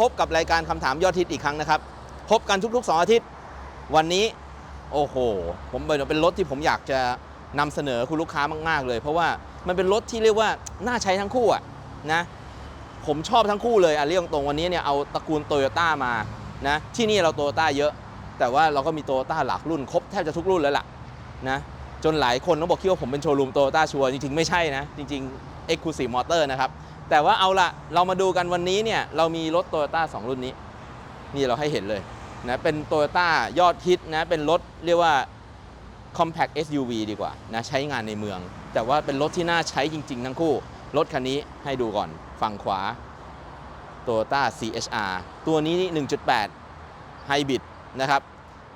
พบกับรายการคำถามยอดฮิตอีกครั้งนะครับ พบกันทุกๆ2อาทิตย์ วันนี้โอ้โห ผมเป็นรถที่ผมอยากจะนำเสนอคุณลูกค้ามากๆเลย เพราะว่ามันเป็นรถที่เรียกว่าน่าใช้ทั้งคู่อะนะผมชอบทั้งคู่เลยอะเรียกตรงวันนี้เนี่ยเอาตระกูลโตโยต้ามานะที่นี่เราโตโยต้าเยอะ แต่ว่าเราก็มีโตโยต้าหลากรุ่นครบแทบจะทุกรุ่นแล้วล่ะนะจนหลายคนต้องบอกคิดว่าผมเป็นโชว์รูมโตโยต้าชัวร์จริงๆ ไม่ใช่นะ จริงๆ Exclusive Motor นะครับ แต่ว่าเอาละเรามาดูกันวันนี้เนี่ยเรามีรถโตโยต้าสองรุ่นนี้ นี่เราให้เห็นเลยนะเป็นโตโยต้ายอดฮิตนะเป็นรถเรียกว่า compact SUV ดีกว่านะใช้งานในเมือง แต่ว่าเป็นรถที่น่าใช้จริง ๆ ทั้งคู่ รถคันนี้ให้ดูก่อนฝั่งขวา Toyota CHR ตัวนี้นี่1.8 Hybrid นะครับ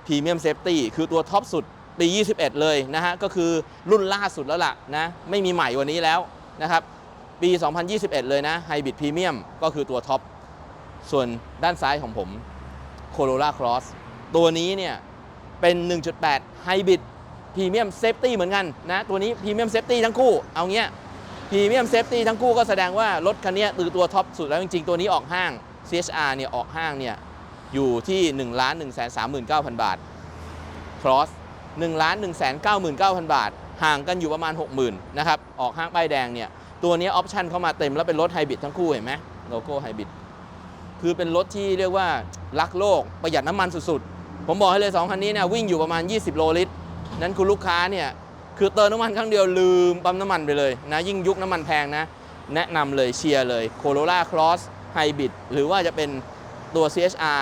Premium Safety คือตัวท็อปสุดปี 21 เลยนะฮะ ก็คือรุ่นล่าสุดแล้วล่ะนะ ไม่มีใหม่กวันนี้แล้วนะครับ ปี 2021 เลยนะ Hybrid Premium ก็คือตัวท็อป ส่วนด้านซ้ายของผม Corolla Cross ตัวนี้เนี่ยเป็น 1.8 Hybrid Premium Safety เหมือนกันนะ ตัวนี้ Premium Safety ทั้งคู่ เอาเงี้ยพรีเมียมเซฟตี้ทั้งคู่ก็แสดงว่ารถคันนี้ตือตัวท็อปสุดแล้วจริงๆ ตัวนี้ออกห้าง CHR เนี่ยออกห้างเนี่ยอยู่ที่ 1 1 3 9 0 0 0 บาท Cross 1 1 9 9 0 0 0 บาท ห่างกันอยู่ประมาณ 60,000นะครับออกห้างป้ายแดงเนี่ย ตัวนี้ออปชันเข้ามาเต็มแล้วเป็นรถไฮบริดทั้งคู่เห็นไหมโลโก้ไฮบริดคือเป็นรถที่เรียกว่ารักโลกประหยัดน้ำมันสุดๆ ผมบอกให้เลย 2 คันนี้เนี่ยวิ่งอยู่ประมาณ 20 โลลิตร นั้นคุณลูกค้าเนี่ยคือเติมน้ำมันครั้งเดียวลืมปั๊มน้ำมันไปเลยนะยิ่งยุคน้ำมันแพงนะ แนะนำเลยเชียร์เลย Corolla Cross Hybrid หรือว่าจะเป็นตัว CHR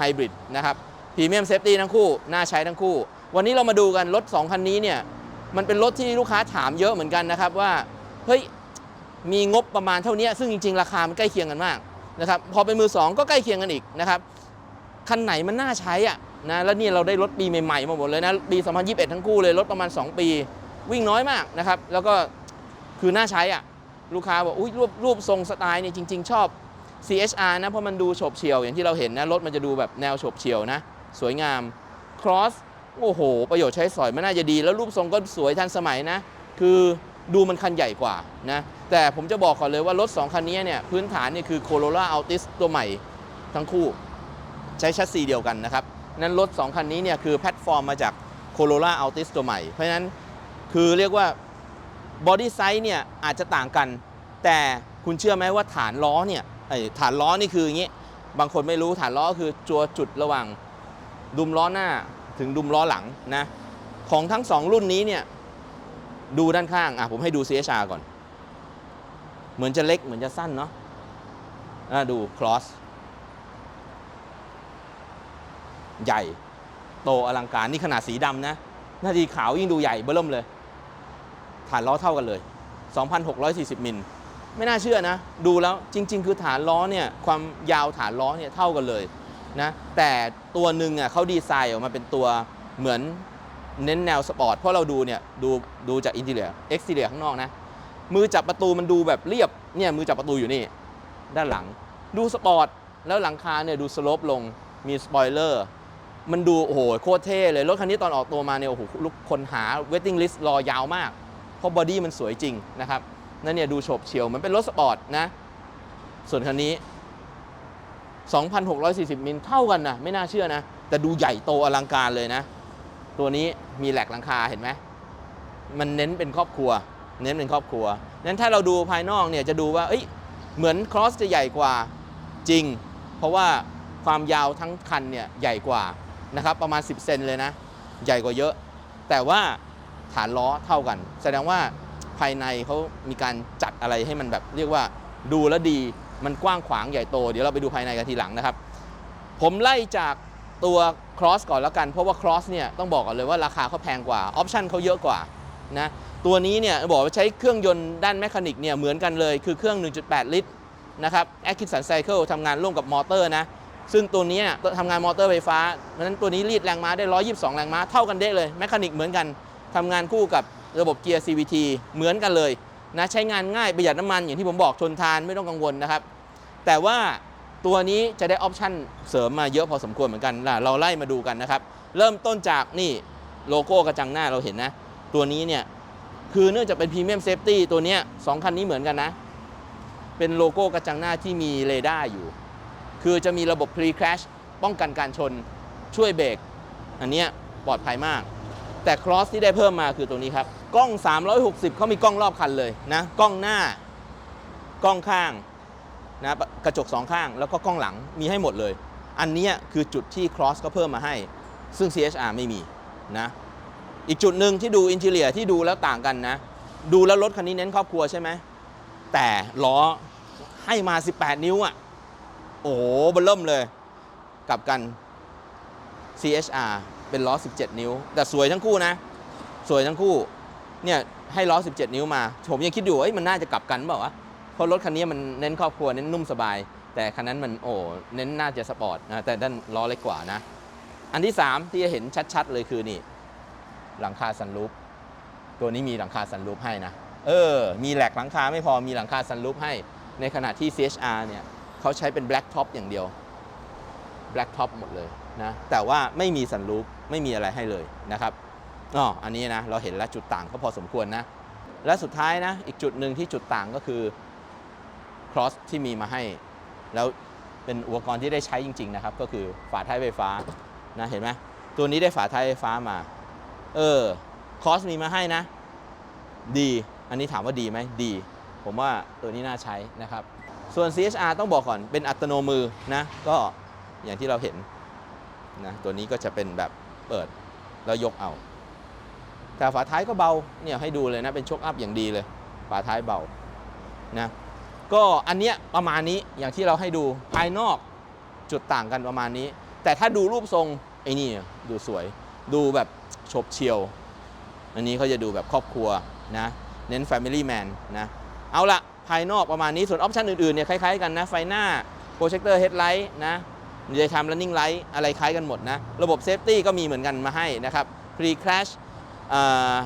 Hybrid นะครับพรีเมียมเซฟตี้ทั้งคู่ น่าใช้ทั้งคู่ วันนี้เรามาดูกันรถ 2 คันนี้เนี่ยมันเป็นรถที่ลูกค้าถามเยอะเหมือนกันนะครับว่าเฮ้ย มีงบประมาณเท่านี้ซึ่งจริง ๆ ราคามันใกล้เคียงกันมากนะครับพอเป็นมือ 2 ก็ใกล้เคียงกันอีกนะครับคันไหนมันน่าใช้อะนะแล้วนี่เราได้รถปีใหม่ๆมาหมดเลยนะปี 2021 ทั้งคู่เลยรถประมาณ 2 ปี วิ่งน้อยมากนะครับแล้วก็คือน่าใช้อะลูกค้าบอกอุ้ยรูปรูปทรงสไตล์เนี่ยจริง ๆ ชอบ CHR นะเพราะมันดูโฉบเฉี่ยวอย่างที่เราเห็นนะรถมันจะดูแบบแนวโฉบเฉี่ยวนะสวยงาม Cross โอ้โห ประโยชน์ใช้สอยมันน่าจะดี แล้วรูปทรงก็สวยทันสมัยนะ คือ ดูมันคันใหญ่กว่านะแต่ผมจะบอกก่อนเลยว่ารถ 2 คันนี้เนี่ยพื้นฐานเนี่ยคือ Corolla Altis ตัวใหม่ทั้งคู่ใช้ชัสซีเดียวกันนะครับ นั้นรถ 2 คันนี้เนี่ยคือแพลตฟอร์มมาจาก Corolla Altis ตัวใหม่ เพราะฉะนั้นคือเรียกว่าบอดี้ไซส์เนี่ยอาจจะต่างกัน แต่คุณเชื่อไหมว่าฐานล้อเนี่ยฐานล้อนี่คืออย่างนี้บางคนไม่รู้ฐานล้อคือตัวจุดระหว่างดุมล้อหน้าถึงดุมล้อหลังนะของทั้ง 2 รุ่นนี้เนี่ย ดูด้านข้างอะผมให้ดู CHR ก่อน เหมือนจะเล็กเหมือนจะสั้นเนาะอะดู cross ใหญ่ โตอลังการนี่ขนาดสีดำนะ หน้าทีขาวยิ่งดูใหญ่เบิ่มเลย ฐานล้อเท่ากันเลย 2,640 มิล ไม่น่าเชื่อนะ ดูแล้วจริง ๆ คือฐานล้อเนี่ย ความยาวฐานล้อเนี่ยเท่ากันเลยนะ แต่ตัวหนึ่งอะเขาดีไซน์ออกมาเป็นตัวเหมือน เน้นแนวสปอร์ตเพราะเราดูเนี่ยดูดูจากอินเท i รียเอ็กซ์เรียข้างนอกนะ มือจับประตูมันดูแบบเรียบเนี่ยมือจับประตูอยู่นี่ ด้านหลัง ดูสปอร์ตแล้วหลังคาเนี่ยดูสโลปลงมีสปอยเลอร์มันดูโอ้โหโคตรเท่เลย รถคันนี้ตอนออกตัวมาเนี่ยโอ้โหลูกคนหาเวทติ้งลิสต์รอยาวมาก เพราะบอดี้มันสวยจริงนะครับนั่นเนี่ยดูโฉบเฉียวมันเป็นรถสปอร์ตนะ ส่วนคันนี้ 2,640 มิลเท่ากันนะไม่น่าเชื่อนะ แต่ดูใหญ่โตอลังการเลยนะ ตัวนี้มีแหลกหลังคาเห็นไหมมันเน้นเป็นครอบครัว เน้นเป็นครอบครัวนั้นถ้าเราดูภายนอกเนี่ยจะดูว่าเอ้ยเหมือนครอสจะใหญ่กว่าจริง เพราะว่าความยาวทั้งคันเนี่ยใหญ่กว่านะครับประมาณ 10 เซนเลยนะ ใหญ่กว่าเยอะ แต่ว่าฐานล้อเท่ากัน แสดงว่าภายในเขามีการจัดอะไรให้มันแบบเรียกว่าดูแลดีมันกว้างขวางใหญ่โต เดี๋ยวเราไปดูภายในกันทีหลังนะครับ ผมไล่จาก ตัว Cross ก่อนแล้วกัน เพราะว่า Cross เนี่ยต้องบอกก่อนเลยว่าราคาเขาแพงกว่าออปชันเขาเยอะกว่านะตัวนี้เนี่ยบอกว่าใช้เครื่องยนต์ด้านแมคานิกเนี่ยเหมือนกันเลยคือเครื่อง 1.8 ลิตรนะครับ Atkinson Cycle ทำงานร่วมกับมอเตอร์นะซึ่งตัวนี้ทำงานมอเตอร์ไฟฟ้าเพราะฉะนั้นตัวนี้รีดแรงม้าได้ 122 แรงม้าเท่ากันเด้เลยแมคานิกเหมือนกันทำงานคู่กับระบบเกียร์ CVT เหมือนกันเลยนะใช้งานง่ายประหยัดน้ำมันอย่างที่ผมบอกทนทานไม่ต้องกังวลนะครับแต่ว่า ตัวนี้จะได้ออปชันเสริมมาเยอะพอสมควรเหมือนกันล่ะเราไล่มาดูกันนะครับ เริ่มต้นจากนี่โลโก้กระจังหน้าเราเห็นนะ ตัวนี้เนี่ย คือเนื่องจากเป็นพรีเมียมเซฟตี้ตัวนี้สองคันนี้เหมือนกันนะ เป็นโลโก้กระจังหน้าที่มีเรดาร์อยู่ คือจะมีระบบ pre crash ป้องกันการชนช่วยเบรกอันนี้ปลอดภัยมาก แต่ cross ที่ได้เพิ่มมาคือตัวนี้ครับ กล้อง 360 เขามีกล้องรอบคันเลยนะ กล้องหน้ากล้องข้าง นะกระจกสองข้างแล้วก็กล้องหลังมีให้หมดเลย อันนี้คือจุดที่ cross ก็เพิ่มมาให้ ซึ่ง CHR ไม่มีนะอีกจุดหนึ่งที่ดูอินเท i รียที่ดูแล้วต่างกันนะ ดูแล้วรถคันนี้เน้นครอบครัวใช่ไหม แต่ล้อให้มา 18 นิ้วอะ่ะ โอ้โหบนเริ่มเลยกลับกัน CHR เป็นล้อ 17 นิ้ว แต่สวยทั้งคู่นะ สวยทั้งคู่เนี่ยให้ล้อ 17 นิ้วมา ผมยังคิดอยู่เอ้ยมันน่าจะกลับกันเปล่าวะ เพราะรถคันนี้มันเน้นครอบครัวเน้นนุ่มสบาย แต่คันนั้นมันโอ้เน้นน่าจะสปอร์ตนะแต่ด้านล้อเล็กกว่านะ อันที่ 3 ที่จะเห็นชัดๆเลยคือนี่ หลังคาซันรูฟตัวนี้มีหลังคาซันรูฟให้นะ เออ มีแหลกหลังคาไม่พอมีหลังคาซันรูฟให้ ในขณะที่ CHR เนี่ยเขาใช้เป็น black top อย่างเดียว black top หมดเลยนะแต่ว่าไม่มีซันรูฟไม่มีอะไรให้เลยนะครับอ๋ออันนี้นะเราเห็นแล้วจุดต่างก็พอสมควรนะและสุดท้ายนะอีกจุดหนึ่งที่จุดต่างก็คือ cross ที่มีมาให้ แล้วเป็นอุปกรณ์ที่ได้ใช้จริง ๆ นะครับ ก็คือฝาท้ายไฟฟ้านะเห็นไหมตัวนี้ได้ฝาท้ายไฟฟ้ามา เออคอสมีมาให้นะ ดี อันนี้ถามว่าดีไหมดี ผมว่าตัวนี้น่าใช้นะครับ ส่วน CHR ต้องบอกก่อนเป็นอัตโนมือนะก็อย่างที่เราเห็นนะตัวนี้ก็จะเป็นแบบเปิดแล้วยกเอา แต่ฝาท้ายก็เบาเนี่ยให้ดูเลยนะเป็นชกอัพอย่างดีเลย ฝาท้ายเบานะ ก็อันเนี้ยประมาณนี้อย่างที่เราให้ดูภายนอกจุดต่างกันประมาณนี้ แต่ถ้าดูรูปทรงไอ้นี่ดูสวย ดูแบบฉบเฉียว อันนี้เขาจะดูแบบครอบครัวนะเน้น Family Man นะเอาละภายนอกประมาณนี้ส่วนออปชันอื่นๆเนี่ยคล้ายๆกันนะ ไฟหน้าโปรเจคเตอร์เฮดไลท์นะเดย์ไทม์ running light อะไรคล้ายกันหมดนะ ระบบเซฟตี้ก็มีเหมือนกันมาให้นะครับ pre crash อ่า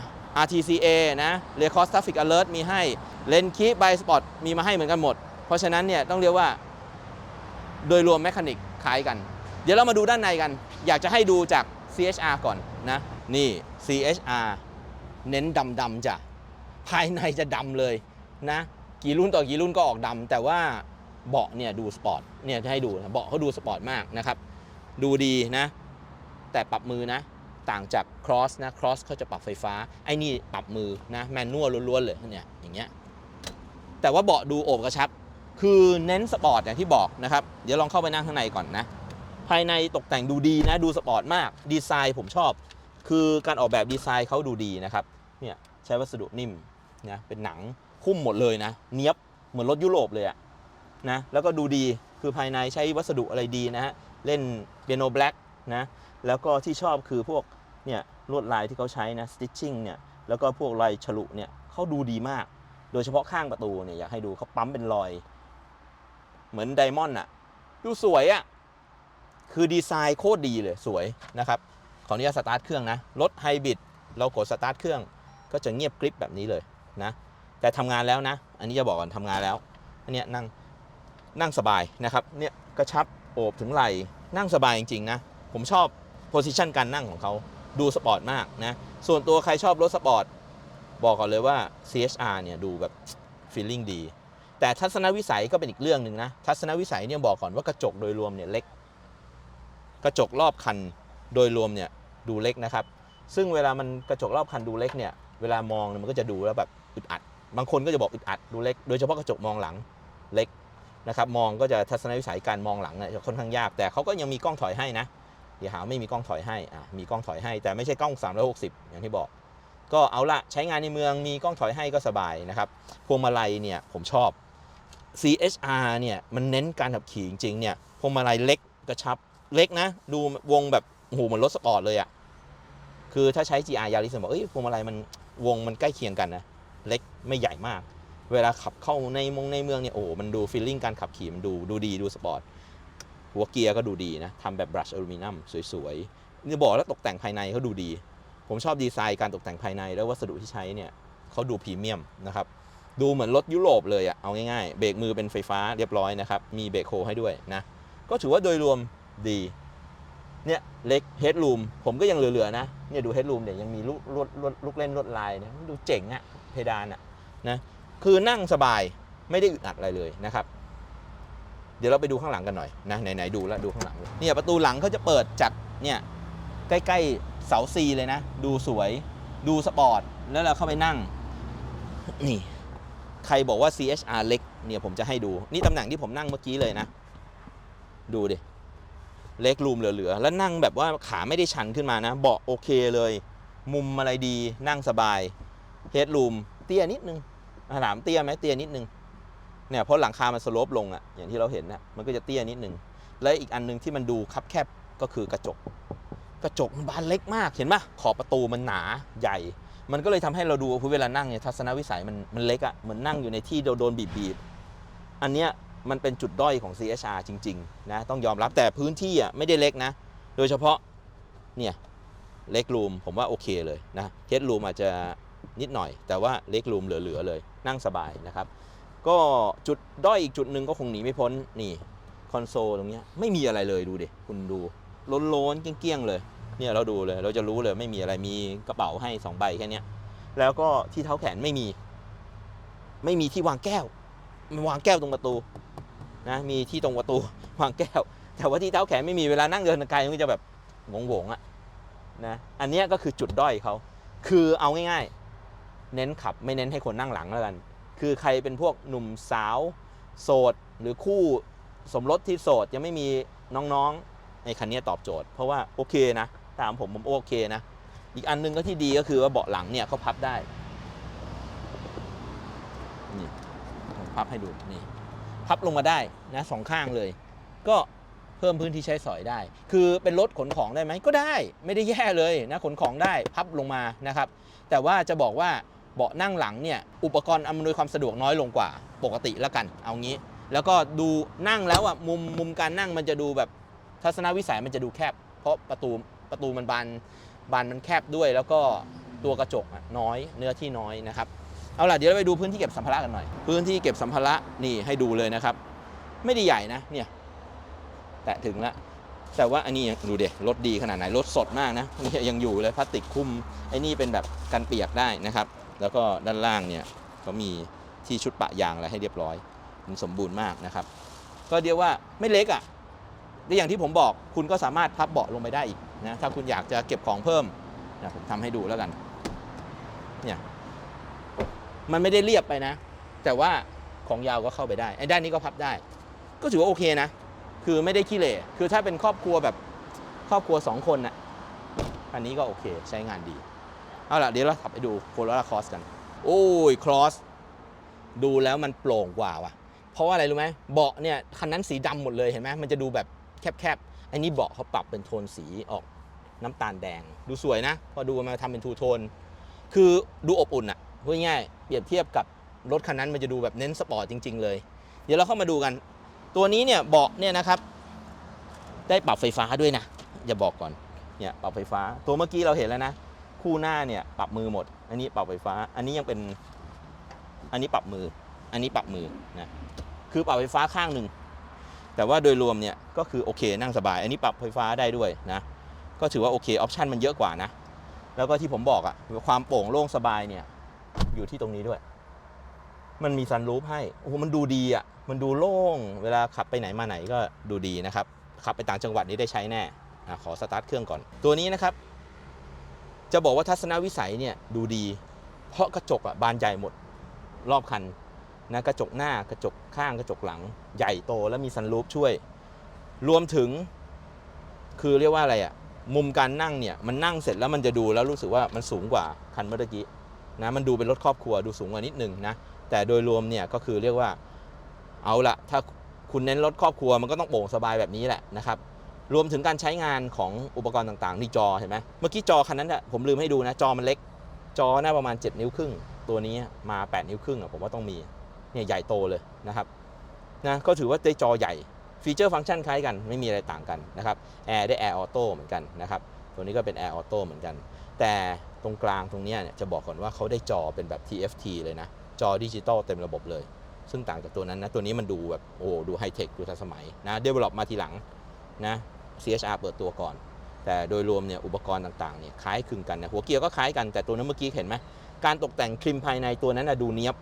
RTCA นะ r e c o r d Traffic Alert มีให้ Lane Keep by Spot มีมาให้เหมือนกันหมด เพราะฉะนั้นเนี่ยต้องเรียกว่า โดยรวมแมคานิกคล้ายกัน เดี๋ยวเรามาดูด้านในกัน อยากจะให้ดูจาก CHR ก่อนนะ นี่ CHR เน้นดำดำๆจ้ะ ภายในจะดำเลยนะ กี่รุ่นต่อกี่รุ่นก็ออกดำแต่ว่าเบาะเนี่ยดูสปอร์ตเนี่ยจะให้ดูนะเบาะเขาดูสปอร์ตมากนะครับ ดูดีนะ แต่ปรับมือนะ ต่างจาก Cross นะ Cross เขาจะปรับไฟฟ้า ไอ้นี่ปรับมือนะ แมนนวลล้วนๆเลยเนี่ยอย่างเงี้ย แต่ว่าเบาะดูโอบกระชับ คือเน้นสปอร์ตอย่างที่บอกนะครับ เดี๋ยวลองเข้าไปนั่งข้างในก่อนนะ ภายในตกแต่งดูดีนะดูสปอร์ตมาก ดีไซน์ผมชอบ คือการออกแบบดีไซน์เขาดูดีนะครับ เนี่ยใช้วัสดุนิ่มนะ เป็นหนังคุ้มหมดเลยนะ เนี้ยบเหมือนรถยุโรปเลยอะนะ แล้วก็ดูดี คือภายในใช้วัสดุอะไรดีนะฮะ เล่นเปียโนแบล็กนะ แล้วก็ที่ชอบคือพวกเนี่ยลวดลายที่เขาใช้นะ stitching เนี่ย แล้วก็พวกลายฉลุเนี่ยเขาดูดีมาก โดยเฉพาะข้างประตูเนี่ยอยากให้ดูเขาปั๊มเป็นรอย เหมือนไดมอนด์อะดูสวยอะคือดีไซน์โคตรดีเลยสวยนะครับ ขออนุญาตสตาร์ทเครื่องนะ รถไฮบริดเรากดสตาร์ทเครื่อง ก็จะเงียบกริบแบบนี้เลยนะ แต่ทำงานแล้วนะ อันนี้จะบอกก่อนทำงานแล้ว อันเนี้ยนั่งนั่งสบายนะครับ เนี่ยกระชับโอบถึงไหล่นั่งสบายจริงๆนะ ผมชอบโพสิชันการนั่งของเขาดูสปอร์ตมากนะ ส่วนตัวใครชอบรถสปอร์ต บอกก่อนเลยว่า CHR เนี่ยดูแบบฟีลลิ่งดี แต่ทัศนวิสัยก็เป็นอีกเรื่องหนึ่งนะ ทัศนวิสัยเนี่ยบอกก่อนว่ากระจกโดยรวมเนี่ยเล็ก กระจกรอบคันโดยรวมเนี่ยดูเล็กนะครับ ซึ่งเวลามันกระจกรอบคันดูเล็กเนี่ย เวลามองมันก็จะดูแล้วแบบอึดอัด บางคนก็จะบอกอึดอัดดูเล็ก โดยเฉพาะกระจกมองหลังเล็กนะครับ มองก็จะทัศนวิสัยการมองหลังเนี่ยจะค่อนข้างยาก แต่เขาก็ยังมีกล้องถอยให้นะอย่าหาไม่มีกล้องถอยให้อะมีกล้องถอยให้ แต่ไม่ใช่กล้อง 360 อย่างที่บอก ก็เอาละใช้งานในเมืองมีกล้องถอยให้ก็สบายนะครับ พวงมาลัยเนี่ยผมชอบ CHR เนี่ยมันเน้นการขับขี่จริงๆเนี่ยพวงมาลัยเล็กกระชับเล็กนะ ดูวงแบบโอ้โหเหมือนรถสปอร์ตเลยอะ่ะคือถ้าใช้ GR ยาริสบอกเอ้ยพวงมาลัยมันวงมันใกล้เคียงกันนะเล็กไม่ใหญ่มาก เวลาขับเข้าในมงในเมืองเนี่ยโอ้มันดูฟีลลิ่งการขับขี่มันดูดูดีดูสปอร์ตหัวเกียร์ก็ดูดีนะทำแบบบรัชอลูมิเนียมสวยๆนี่บอกแล้วตกแต่งภายในเขาดูดี ผมชอบดีไซน์การตกแต่งภายในแล้ววัสดุที่ใช้เนี่ยเขาดูพรีเมียมนะครับดูเหมือนรถยุโรปเลยอะเอาง่ายๆ เบรกมือเป็นไฟฟ้าเรียบร้อยนะครับ มีเบรกโฮให้ด้วยนะ ก็ถือว่าโดยรวมดี เนี่ยเล็กเฮดรูมผมก็ยังเหลือ ๆ นะ เนี่ยดูเฮดรูมเนี่ยยังมีลูกลวดลวดลูกเล่นลวดลายเนี่ยดูเจ๋งอะเพดานอะนะ คือนั่งสบายไม่ได้อึดอัดอะไรเลยนะครับ เดี๋ยวเราไปดูข้างหลังกันหน่อยนะไหนๆดูแล้วดูข้างหลังเนี่ยประตูหลังเขาจะเปิดจากเนี่ยใกล้ๆ เสาซีเลยนะ ดูสวย ดูสปอร์ต แล้วเราเข้าไปนั่ง นี่ ใครบอกว่า CHR เล็ก เนี่ยผมจะให้ดู นี่ตำแหน่งที่ผมนั่งเมื่อกี้เลยนะ ดูดิ เล็กรูมเหลือๆ แล้วนั่งแบบว่าขาไม่ได้ชันขึ้นมานะ เบาะโอเคเลย มุมอะไรดี นั่งสบาย เฮดรูมเตี้ยนิดนึงถามเตี้ยไหมเตี้ยนิดนึง เนี่ยเพราะหลังคามันสโลปลงอะอย่างที่เราเห็นนะมันก็จะเตี้ยนิดนึง และอีกอันหนึงที่มันดูคับแคบก็คือกระจก กระจกมันบานเล็กมากเห็นปะขอบประตูมันหนาใหญ่ มันก็เลยทำให้เราดูเวลานั่งเนี่ยทัศนวิสัยมันมันเล็กอะ่ะเหมือนนั่งอยู่ในที่โดนบีบบีบๆอันเนี้ยมันเป็นจุดด้อยของ CHR จริงๆนะต้องยอมรับแต่พื้นที่อะไม่ได้เล็กนะ โดยเฉพาะเนี่ยเล็กรูมผมว่าโอเคเลยนะเฮดรูมอาจจะนิดหน่อย แต่ว่าเล็กรูมเหลือๆเลย นั่งสบายนะครับ ก็จุดด้อยอีกจุดหนึ่งก็คงหนีไม่พ้นนี่คอนโซลตรงเนี้ยไม่มีอะไรเลยดูดิคุณดู ล้นๆเกี้ยงๆเลย เนี่ยเราดูเลยเราจะรู้เลยไม่มีอะไรมีกระเป๋าให้สองใบแค่เนี้ยแล้วก็ที่เท้าแขนไม่มี ไม่มีที่วางแก้วมันวางแก้วตรงประตูนะมีที่ตรงประตูวางแก้ว แต่ว่าที่เท้าแขนไม่มีเวลานั่งเดินไกลมันจะแบบงงๆอะนะอันเนี้ยก็คือจุดด้อยเขาคือเอาง่ายๆ เน้นขับไม่เน้นให้คนนั่งหลังแล้วกัน คือใครเป็นพวกหนุ่มสาว โสดหรือคู่สมรสที่โสดยังไม่มีน้องๆ ในคันนี้ตอบโจทย์ เพราะว่าโอเคนะ ตามผมผมโอเคนะ อีกอันหนึงก็ที่ดีก็คือว่าเบาะหลังเนี่ยเขาพับได้ นี่ผมพับให้ดูนี่ พับลงมาได้นะสองข้างเลย ก็เพิ่มพื้นที่ใช้สอยได้ คือเป็นรถขนของได้ไหมก็ได้ ไม่ได้แย่เลยนะขนของได้พับลงมานะครับ แต่ว่าจะบอกว่าเบาะนั่งหลังเนี่ยอุปกรณ์อำนวยความสะดวกน้อยลงกว่าปกติแล้วกัน เอางี้ แล้วก็ดูนั่งแล้วอะมุมมุมการนั่งมันจะดูแบบ ทัศนวิสัยมันจะดูแคบ เพราะประตูประตูมันบานบานมันแคบด้วย แล้วก็ตัวกระจกน้อยเนื้อที่น้อยนะครับเอาล่ะเดี๋ยวเราไปดูพื้นที่เก็บสัมภาระกันหน่อย พื้นที่เก็บสัมภาระนี่ให้ดูเลยนะครับ ไม่ได้ใหญ่นะเนี่ยแตะถึงล้วแต่ว่าอันนี้ยังดูเด็รถดีขนาดไหนรถสดมากนะนี่ยังอยู่เลยพลาสติกคุมไอ้นี่เป็นแบบกันเปียกได้นะครับ แล้วก็ด้านล่างเนี่ยเขามีที่ชุดปะยางอะไรให้เรียบร้อยมันสมบูรณ์มากนะครับ ก็เดียวว่าไม่เล็กอะ่ะ และอย่างที่ผมบอกคุณก็สามารถพับเบาะลงไปได้อีกนะถ้าคุณอยากจะเก็บของเพิ่มนะผมทำให้ดูแล้วกันเนี่ยมันไม่ได้เรียบไปนะ แต่ว่าของยาวก็เข้าไปได้ไอ้ด้านนี้ก็พับได้ ก็ถือว่าโอเคนะ คือไม่ได้ขี้เหร่คือถ้าเป็นครอบครัวแบบครอบครัวสองคนน่ะอันนี้ก็โอเคใช้งานดี เอาล่ะ เดี๋ยวเราขับไปดูโคโร l าคอสกัน โอ้ยครอสดูแล้วมันโปร่งกว่าว่ะ เพราะว่าอะไรรู้ไหมเบาะเนี่ยคันนั้นสีดำหมดเลยเห็นไหมมันจะดูแบบ แคบๆอันนี้เบาะเขาปรับเป็นโทนสีออกน้ำตาลแดง ดูสวยนะ พอดูมาทำเป็นทูโทน คือดูอบอุ่นอะพูดง่ายๆเปรียบเทียบกับรถคันนั้นมันจะดูแบบเน้นสปอร์ตจริง ๆ เลย เดี๋ยวเราเข้ามาดูกัน ตัวนี้เนี่ยเบาะเนี่ยนะครับ ได้ปรับไฟฟ้าด้วยนะอย่าบอกก่อนเนี่ยปรับไฟฟ้า ตัวเมื่อกี้เราเห็นแล้วนะ คู่หน้าเนี่ยปรับมือหมด อันนี้ปรับไฟฟ้า อันนี้ยังเป็น อันนี้ปรับมือ อันนี้ปรับมือนะคือปรับไฟฟ้าข้างหนึ่ง แต่ว่าโดยรวมเนี่ยก็คือโอเคนั่งสบาย อันนี้ปรับไฟฟ้าได้ด้วยนะ ก็ถือว่าโอเคออปชันมันเยอะกว่านะ แล้วก็ที่ผมบอกอะความโปร่งโล่งสบายเนี่ยอยู่ที่ตรงนี้ด้วย มันมีซันรูฟให้ โอ้โหมันดูดีอะมันดูโล่ง เวลาขับไปไหนมาไหนก็ดูดีนะครับ ขับไปต่างจังหวัดนี้ได้ใช้แน่อขอสตาร์ทเครื่องก่อน ตัวนี้นะครับ จะบอกว่าทัศนวิสัยเนี่ยดูดี เพราะกระจกอะบานใหญ่หมดรอบคัน นะกระจกหน้ากระจกข้างกระจกหลัง ใหญ่โตและมีซันรูฟช่วย รวมถึง คือเรียกว่าอะไรอะมุมการนั่งเนี่ยมันนั่งเสร็จแล้วมันจะดูแล้วรู้สึกว่ามันสูงกว่าคันเมื่อกี้นะมันดูเป็นรถครอบครัวดูสูงกว่านิดนึงนะแต่โดยรวมเนี่ยก็คือเรียกว่าเอาละถ้าคุณเน้นรถครอบครัวมันก็ต้องโปร่งสบายแบบนี้แหละนะครับรวมถึงการใช้งานของอุปกรณ์ต่างๆนี่จอเห็นไหมเมื่อกี้จอคันนั้นน่ะผมลืมให้ดูนะจอมันเล็ก จอหน้าประมาณ 7 นิ้วครึ่งตัวนี้มา 8 นิ้วครึ่งอะผมว่าต้องมี เนี่ยใหญ่โตเลยนะครับนะก็ถือว่าได้จอใหญ่ฟีเจอร์ฟังก์ชันคล้ายกันไม่มีอะไรต่างกันนะครับแอร์ได้แอร์ออโต้เหมือนกันนะครับตัวนี้ก็เป็นแอร์ออโต้เหมือนกัน แต่ตรงกลางตรงนี้เนี่ยจะบอกก่อนว่าเขาได้จอเป็นแบบ TFT เลยนะ จอดิจิตอลเต็มระบบเลย ซึ่งต่างจากตัวนั้นนะ ตัวนี้มันดูแบบโอ้ดูไฮเทคดูทันสมัยนะเดเวลลอปมาทีหลังนะ CHR เปิดตัวก่อน แต่โดยรวมเนี่ยอุปกรณ์ต่างๆเนี่ยคล้ายคลึงกันนะหัวเกียร์ก็คล้ายกันแต่ตัวนั้นเมื่อกี้เห็นไหมการตกแต่งคลิมภายในตัวนั้นนะดูเนี้ยบ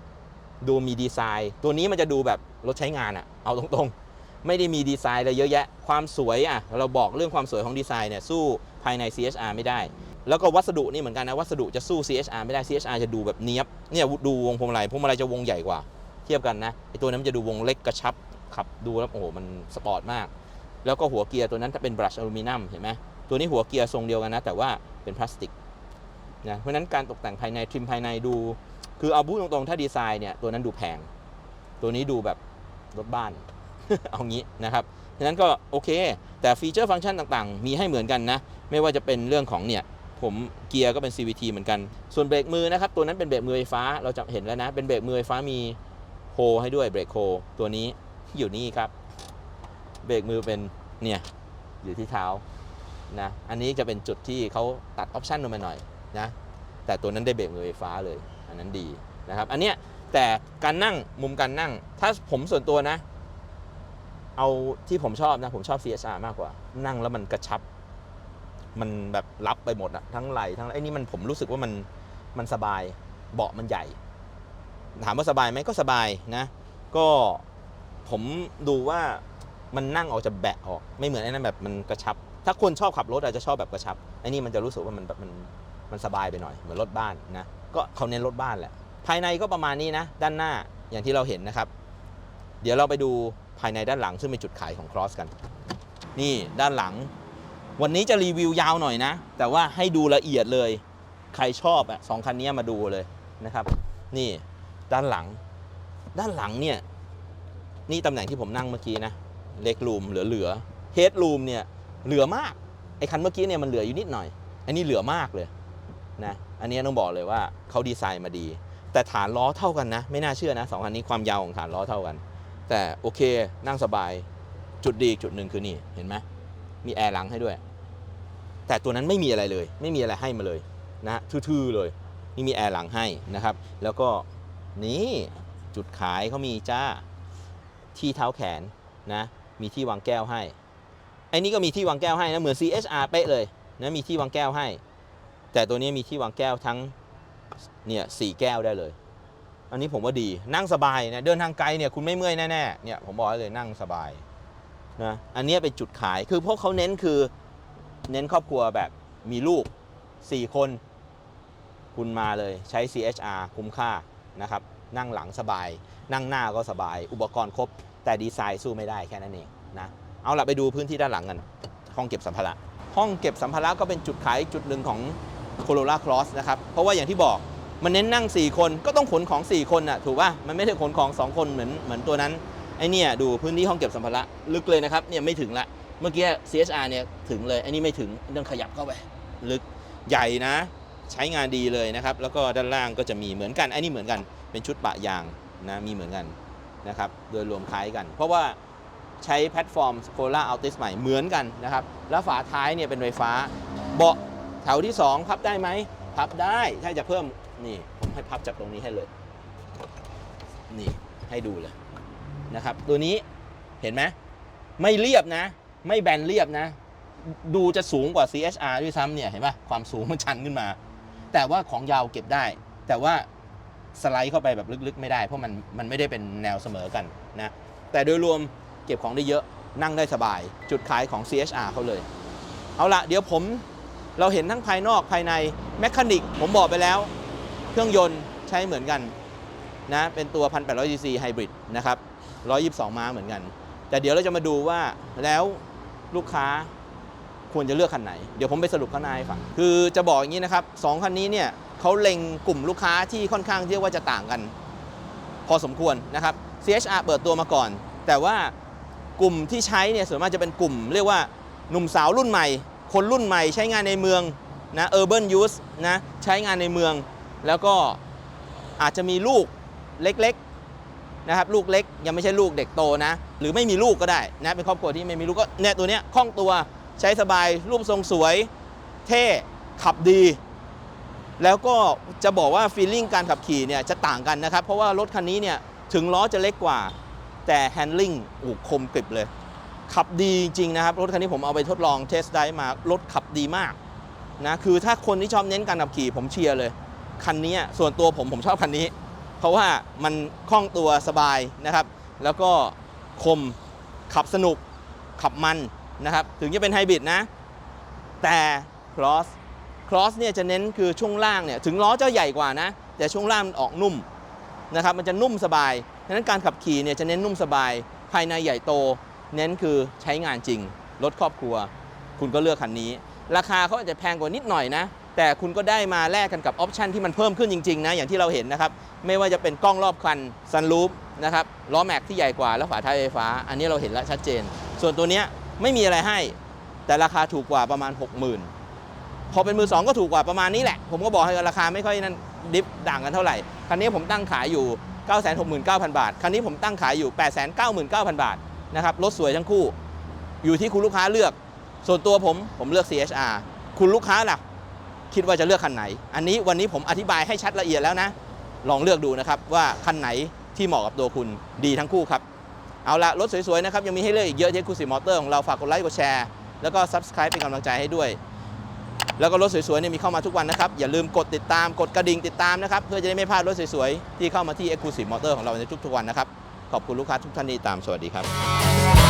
ดูมีดีไซน์ ตัวนี้มันจะดูแบบรถใช้งานอะเอาตรงๆ ไม่ได้มีดีไซน์อะไรเยอะแยะ ความสวยอะเราบอกเรื่องความสวยของดีไซน์เนี่ยสู้ภายใน CHR ไม่ได้ แล้วก็วัสดุนี่เหมือนกันนะวัสดุจะสู้ CHR ไม่ได้ CHR จะดูแบบเนี้ยบเนี่ยดูวงพวงมาลัยพวงมาลัยจะวงใหญ่กว่า เทียบกันนะไอตัวนั้นมันจะดูวงเล็กกระชับขับดูแล้วโอ้โหมันสปอร์ตมาก แล้วก็หัวเกียร์ตัวนั้นถ้าเป็นบรัชอลูมิเนียมเห็นไหมตัวนี้หัวเกียร์ทรงเดียวกันนะ แต่ว่าเป็นพลาสติกนะเพราะฉะนั้นการตกแต่งภายในทริมภายในดู คือเอาพูดตรงๆ ถ้าดีไซน์เนี่ยตัวนั้นดูแพง ตัวนี้ดูแบบรถบ้าน เอางี้นะครับฉะนั้นก็โอเค แต่ฟีเจอร์ฟังก์ชันต่างๆ มีให้เหมือนกันนะ ไม่ว่าจะเป็นเรื่องของเนี่ยผมเกียร์ก็เป็น CVT เหมือนกัน ส่วนเบรกมือนะครับ ตัวนั้นเป็นเบรกมือไฟฟ้า เราจะเห็นแล้วนะ เป็นเบรกมือไฟฟ้ามีโฮให้ด้วยเบรกโฮตัวนี้อยู่นี่ครับ เบรกมือเป็นเนี่ยอยู่ที่เท้านะ อันนี้จะเป็นจุดที่เขาตัดออปชันลงมาหน่อยนะ แต่ตัวนั้นได้เบรกมือไฟฟ้าเลย อันนั้นดีนะครับ อันเนี้ยแต่การนั่งมุมการนั่ง ถ้าผมส่วนตัวนะ เอาที่ผมชอบนะ ผมชอบ CSR มากกว่า นั่งแล้วมันกระชับ มันแบบรับไปหมดอะทั้งไหลทั้งไอ้นี่มันผมรู้สึกว่ามันมันสบายเบาะมันใหญ่ ถามว่าสบายไหมก็สบายนะ ก็ผมดูว่ามันนั่งออกจะแบะออก ไม่เหมือนไอ้นั่นแบบมันกระชับ ถ้าคนชอบขับรถอาจจะชอบแบบกระชับไอ้นี่มันจะรู้สึกว่ามันแบบมันมันสบายไปหน่อยเหมือนรถบ้านนะ ก็เขาเน้นรถบ้านแหละ ภายในก็ประมาณนี้นะ ด้านหน้าอย่างที่เราเห็นนะครับ เดี๋ยวเราไปดูภายในด้านหลังซึ่งเป็นจุดขายของ Cross กัน นี่ด้านหลัง วันนี้จะรีวิวยาวหน่อยนะ แต่ว่าให้ดูละเอียดเลย ใครชอบอะสองคันนี้มาดูเลยนะครับ นี่ด้านหลัง ด้านหลังเนี่ย นี่ตำแหน่งที่ผมนั่งเมื่อกี้นะ เล็กรูมเหลือเหลือเฮดรูมเนี่ยเหลือมาก ไอ้คันเมื่อกี้เนี่ยมันเหลืออยู่นิดหน่อย อันนี้เหลือมากเลยนะ อันนี้ต้องบอกเลยว่าเขาดีไซน์มาดี แต่ฐานล้อเท่ากันนะ ไม่น่าเชื่อนะสองคันนี้ความยาวของฐานล้อเท่ากัน แต่โอเคนั่งสบายจุดดีอีกจุดหนึ่งคือนี่เห็นไหมมีแอร์หลังให้ด้วย แต่ตัวนั้นไม่มีอะไรเลย ไม่มีอะไรให้มาเลยนะทื่อๆเลยนี่มีแอร์หลังให้นะครับ แล้วก็นี่จุดขายเขามีจ้าที่เท้าแขนนะมีที่วางแก้วให้ไอ้นี่ก็มีที่วางแก้วให้นะเหมือน CHR เป๊ะเลยนะมีที่วางแก้วให้ แต่ตัวนี้มีที่วางแก้วทั้งเนี่ยสี่แก้วได้เลย อันนี้ผมว่าดีนั่งสบายนะเดินทางไกลเนี่ยคุณไม่เมื่อยแน่ๆเนี่ยผมบอกไว้เลยนั่งสบายนะอันนี้เป็นจุดขายคือพวกเขาเน้นคือเน้นครอบครัวแบบมีลูก 4 คน คุณมาเลยใช้ CHR คุ้มค่านะครับนั่งหลังสบาย นั่งหน้าก็สบาย อุปกรณ์ครบ แต่ดีไซน์สู้ไม่ได้แค่นั้นเองนะเอาละไปดูพื้นที่ด้านหลังกันห้องเก็บสัมภาระห้องเก็บสัมภาระก็เป็นจุดขายจุดหนึ่งของ Corolla Cross นะครับ เพราะว่าอย่างที่บอกมันเน้นนั่ง 4 คนก็ต้องขนของ 4 คนน่ะถูกป่ะ มันไม่ได้ขนของ 2 คนเหมือนเหมือนตัวนั้น ไอเนี่ยดูพื้นที่ห้องเก็บสัมภาระลึกเลยนะครับเนี่ยไม่ถึงละ เมื่อกี้ CHR เนี่ยถึงเลยไอนี้ไม่ถึงต้องขยับเข้าไป ลึกใหญ่นะ ใช้งานดีเลยนะครับ แล้วก็ด้านล่างก็จะมีเหมือนกันไอนี้เหมือนกันเป็นชุดปะยางนะมีเหมือนกันนะครับโดยรวมคล้ายกัน เพราะว่าใช้แพลตฟอร์ม c o l a Altis ใหม่เหมือนกันนะครับ แล้วฝาท้ายเนี่ยเป็นไฟฟ้า เบาะ ถวที่ 2 พับได้ไหม พับได้ถ้าจะเพิ่มนี่ผมให้พับจากตรงนี้ให้เลย นี่ให้ดูเลยนะครับ ตัวนี้เห็นไหมไม่เรียบนะ ไม่แบนเรียบนะ ดูจะสูงกว่า CHR ด้วยซ้ำเนี่ยเห็นปะความสูงมันชันขึ้นมา แต่ว่าของยาวเก็บได้ แต่ว่าสไลด์เข้าไปแบบลึกๆ ไม่ได้เพราะมันมันไม่ได้เป็นแนวเสมอกันนะ แต่โดยรวมเก็บของได้เยอะนั่งได้สบาย จุดขายของ CHR เขาเลย เอาละเดี๋ยวผม เราเห็นทั้งภายนอกภายในแมคานิกผมบอกไปแล้ว เครื่องยนต์ใช้เหมือนกันนะเป็นตัว 1800 cc ไฮบริดนะครับ 122 ม้าเหมือนกัน แต่เดี๋ยวเราจะมาดูว่าแล้วลูกค้าควรจะเลือกคันไหน เดี๋ยวผมไปสรุปข้างหน้าให้ฟังคือจะบอกอย่างนี้นะครับสองคันนี้เนี่ยเขาเล็งกลุ่มลูกค้าที่ค่อนข้างที่ว่าจะต่างกัน พอสมควรนะครับ CHR เปิดตัวมาก่อน แต่ว่ากลุ่มที่ใช้เนี่ยส่วนมากจะเป็นกลุ่ม เรียกว่าหนุ่มสาวรุ่นใหม่ คนรุ่นใหม่ใช้งานในเมืองนะ urban use นะใช้งานในเมือง แล้วก็อาจจะมีลูกเล็กๆนะครับลูกเล็กยังไม่ใช่ลูกเด็กโตนะ หรือไม่มีลูกก็ได้นะเป็นครอบครัวที่ไม่มีลูกก็เนี่ยตัวเนี้ยคล่องตัวใช้สบายรูปทรงสวย เท่ขับดี แล้วก็จะบอกว่าฟีลลิ่งการขับขี่เนี่ยจะต่างกันนะครับ เพราะว่ารถคันนี้เนี่ยถึงล้อจะเล็กกว่า แต่แฮนดลิงอ้คมกริบเลย ขับดีจริงนะครับ รถคันนี้ผมเอาไปทดลองเทสได้มารถขับดีมากนะคือถ้าคนที่ชอบเน้นการขับขี่ผมเชียร์เลย คันนี้ส่วนตัวผมผมชอบคันนี้ เพราะว่ามันคล่องตัวสบายนะครับ แล้วก็คมขับสนุกขับมันนะครับ ถึงจะเป็นไฮบริดนะ แต่ cross cross เนี่ยจะเน้นคือช่วงล่างเนี่ยถึงล้อจะใหญ่กว่านะ แต่ช่วงล่างมันออกนุ่มนะครับมันจะนุ่มสบายดังนั้นการขับขี่เนี่ยจะเน้นนุ่มสบาย ภายในใหญ่โต เน้นคือใช้งานจริง รถครอบครัว คุณก็เลือกคันนี้ ราคาเขาอาจจะแพงกว่านิดหน่อยนะ แต่คุณก็ได้มาแลกกันกับออปชันที่มันเพิ่มขึ้นจริงๆนะอย่างที่เราเห็นนะครับ ไม่ว่าจะเป็นกล้องรอบคันซันรูฟนะครับล้อแม็กที่ใหญ่กว่าแล้วฝาท้ายไฟฟ้า อันนี้เราเห็นแล้วชัดเจน ส่วนตัวเนี้ยไม่มีอะไรให้ แต่ราคาถูกกว่าประมาณ 60,000 พอเป็นมือสองก็ถูกกว่าประมาณนี้แหละ ผมก็บอกให้ราคาไม่ค่อยนั้นดิฟด่างกันเท่าไหร่ คันนี้ผมตั้งขายอยู่ 969,000 บาท คันนี้ผมตั้งขายอยู่ 899,000 บาท นะครับรถสวยทั้งคู่ อยู่ที่คุณลูกค้าเลือก ส่วนตัวผมผมเลือก CHR คุณลูกค้าล่ะ คิดว่าจะเลือกคันไหน อันนี้วันนี้ผมอธิบายให้ชัดละเอียดแล้วนะ ลองเลือกดูนะครับว่าคันไหนที่เหมาะกับตัวคุณดีทั้งคู่ครับเอาละรถสวยๆนะครับยังมีให้เลือกอีกเยอะที่คูสิมอเตอร์ของเราฝากกดไลค์กดแชร์แล้วก็ Subscribe เป็นกำลังใจให้ด้วย แล้วก็รถสวยๆเนี่ยมีเข้ามาทุกวันนะครับ อย่าลืมกดติดตามกดกระดิ่งติดตามนะครับ เพื่อจะได้ไม่พลาดรถสวยๆ ที่เข้ามาที่ Exclusive Motor ของเราในทุกๆวันนะครับ ขอบคุณลูกค้าทุกท่านที่ตามสวัสดีครับ